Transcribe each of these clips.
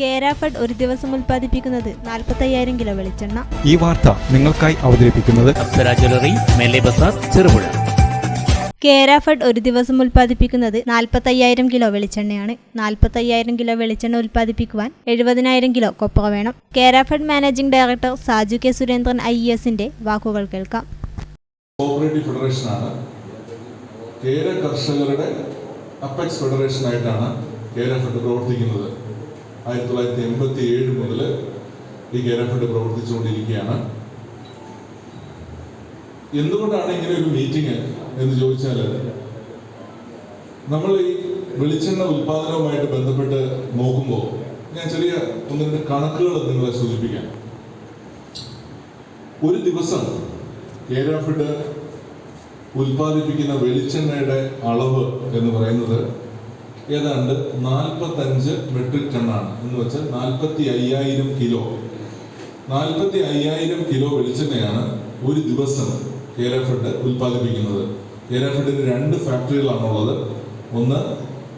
കേരാഫഡ് ഒരു ദിവസം ഉൽപ്പാദിപ്പിക്കുന്നത് നാൽപ്പത്തയ്യായിരം കിലോ വെളിച്ചെണ്ണ. ഈ വാർത്ത നിങ്ങൾക്കായി അവതരിപ്പിക്കുന്നത് ചെറുപുഴ. കേരാഫഡ് ഒരു ദിവസം ഉൽപ്പാദിപ്പിക്കുന്നത് നാൽപ്പത്തയ്യായിരം കിലോ വെളിച്ചെണ്ണയാണ്. നാൽപ്പത്തയ്യായിരം കിലോ വെളിച്ചെണ്ണ ഉൽപ്പാദിപ്പിക്കുവാൻ എഴുപതിനായിരം കിലോ കൊപ്പ വേണം. Kerafed managing director Saju K Surendran I എസിന്റെ വാക്കുകൾ കേൾക്കാം. കോപ്പറേറ്റീവ് ഫെഡറേഷനാണ് കേര കർഷകരുടെ അപ്പെക്സ് ഫെഡറേഷനായിട്ടാണ് കേര ഫെഡ് പ്രവർത്തിക്കുന്നത്. ആയിരത്തി തൊള്ളായിരത്തി എൺപത്തി ഏഴ് മുതൽ ഈ കേര ഫെഡ് പ്രവർത്തിച്ചുകൊണ്ടിരിക്കുകയാണ്. എന്തുകൊണ്ടാണ് ഇങ്ങനെ ഒരു മീറ്റിംഗ് എന്ന് ചോദിച്ചാൽ നമ്മൾ ഈ വെളിച്ചെണ്ണ ഉൽപാദനവുമായിട്ട് ബന്ധപ്പെട്ട് നോക്കുമ്പോൾ ഞാൻ ചെറിയ ഒന്ന് രണ്ട് കണക്കുകൾ നിങ്ങളെ സൂചിപ്പിക്കാം. ഒരു ദിവസം കേരഫിഡ് ഉൽപ്പാദിപ്പിക്കുന്ന വെളിച്ചെണ്ണയുടെ അളവ് എന്ന് പറയുന്നത് ഏതാണ്ട് നാൽപ്പത്തഞ്ച് മെട്രിക് ടണ്ണാണ്. എന്ന് വെച്ചാൽ നാൽപ്പത്തി അയ്യായിരം കിലോ നാൽപ്പത്തി അയ്യായിരം കിലോ വെളിച്ചെണ്ണയാണ് ഒരു ദിവസം കേരഫഡ് ഉൽപ്പാദിപ്പിക്കുന്നത്. കേരഫഡിന് രണ്ട് ഫാക്ടറികളാണുള്ളത് ഒന്ന്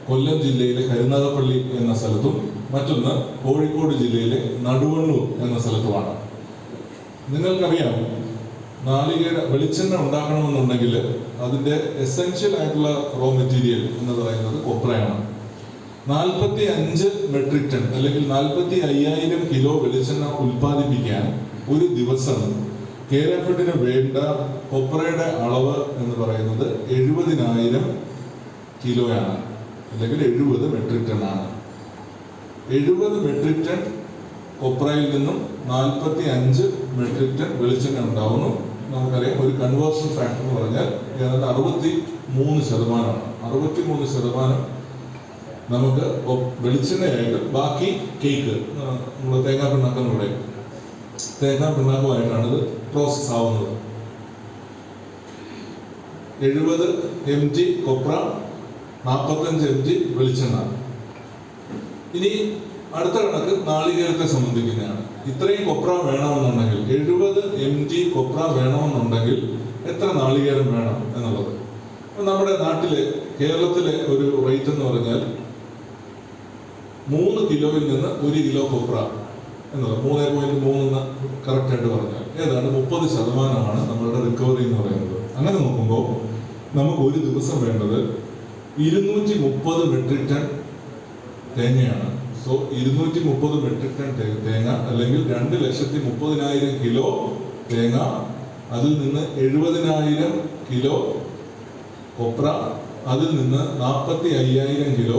കൊല്ലം ജില്ലയിലെ കരുനാഗപ്പള്ളി എന്ന സ്ഥലത്തും മറ്റൊന്ന് കോഴിക്കോട് ജില്ലയിലെ നടുവണ്ണൂർ എന്ന സ്ഥലത്തുമാണ്. നിങ്ങൾക്കറിയാം നാളികേര വെളിച്ചെണ്ണ ഉണ്ടാക്കണമെന്നുണ്ടെങ്കിൽ അതിന്റെ എസെൻഷ്യൽ ആയിട്ടുള്ള റോ മെറ്റീരിയൽ എന്ന് പറയുന്നത് കൊപ്രയാണ്. നാൽപ്പത്തി അഞ്ച് മെട്രിക് ടൺ അല്ലെങ്കിൽ നാൽപ്പത്തി അയ്യായിരം കിലോ വെളിച്ചെണ്ണ ഉൽപ്പാദിപ്പിക്കാൻ ഒരു ദിവസം കേരഫിഡിന് വേണ്ട കൊപ്രയുടെ അളവ് എന്ന് പറയുന്നത് എഴുപതിനായിരം കിലോയാണ് അല്ലെങ്കിൽ എഴുപത് മെട്രിക് ടൺ ആണ്. എഴുപത് മെട്രിക് ടൺ കൊപ്രയിൽ നിന്നും നാൽപ്പത്തി അഞ്ച് മെട്രിക് ടൺ വെളിച്ചെണ്ണ ഉണ്ടാവുന്നു. നമുക്കറിയാം ഒരു കൺവേർഷൻ ഫാക്ടർ എന്ന് പറഞ്ഞാൽ ഏതാണ്ട് അറുപത്തി മൂന്ന് ശതമാനമാണ് അറുപത്തി മൂന്ന് ശതമാനം നമുക്ക് വെളിച്ചെണ്ണയായിട്ട് ബാക്കി കേക്ക് നമ്മൾ തേങ്ങാ പിണ്ണാക്കെന്ന് പറയും തേങ്ങാ പിണ്ണാക്കുമായിട്ടാണ് ഇത് പ്രോസസ് ആവുന്നത്. എഴുപത് എം ജി കൊപ്ര നാൽപ്പത്തഞ്ച് എം ജി വെളിച്ചെണ്ണ. ഇനി അടുത്ത കണക്ക് നാളികേരത്തെ സംബന്ധിക്കുന്നതാണ്. ഇത്രയും കൊപ്ര വേണമെന്നുണ്ടെങ്കിൽ എഴുപത് എം ജി കൊപ്ര വേണമെന്നുണ്ടെങ്കിൽ എത്ര നാളികേരം വേണം എന്നുള്ളത്. നമ്മുടെ നാട്ടിലെ കേരളത്തിലെ ഒരു റേറ്റ് എന്ന് പറഞ്ഞാൽ മൂന്ന് കിലോയിൽ നിന്ന് ഒരു കിലോ കൊപ്ര എന്നുള്ളത്. മൂന്ന് പോയിന്റ് മൂന്ന് കറക്റ്റ് ആയിട്ട് പറഞ്ഞാൽ ഏതാണ്ട് മുപ്പത് ശതമാനമാണ് നമ്മളുടെ റിക്കവറി എന്ന് പറയുന്നത്. അങ്ങനെ നോക്കുമ്പോൾ നമുക്ക് ഒരു ദിവസം വേണ്ടത് ഇരുന്നൂറ്റി മുപ്പത് മെട്രിക് ടൺ തേങ്ങയാണ്. സോ ഇരുന്നൂറ്റി മുപ്പത് മെട്രിക് ടൺ തേങ്ങ അല്ലെങ്കിൽ രണ്ട് ലക്ഷത്തി മുപ്പതിനായിരം കിലോ തേങ്ങ അതിൽ നിന്ന് എഴുപതിനായിരം കിലോ കൊപ്ര അതിൽ നിന്ന് നാൽപ്പത്തി അയ്യായിരം കിലോ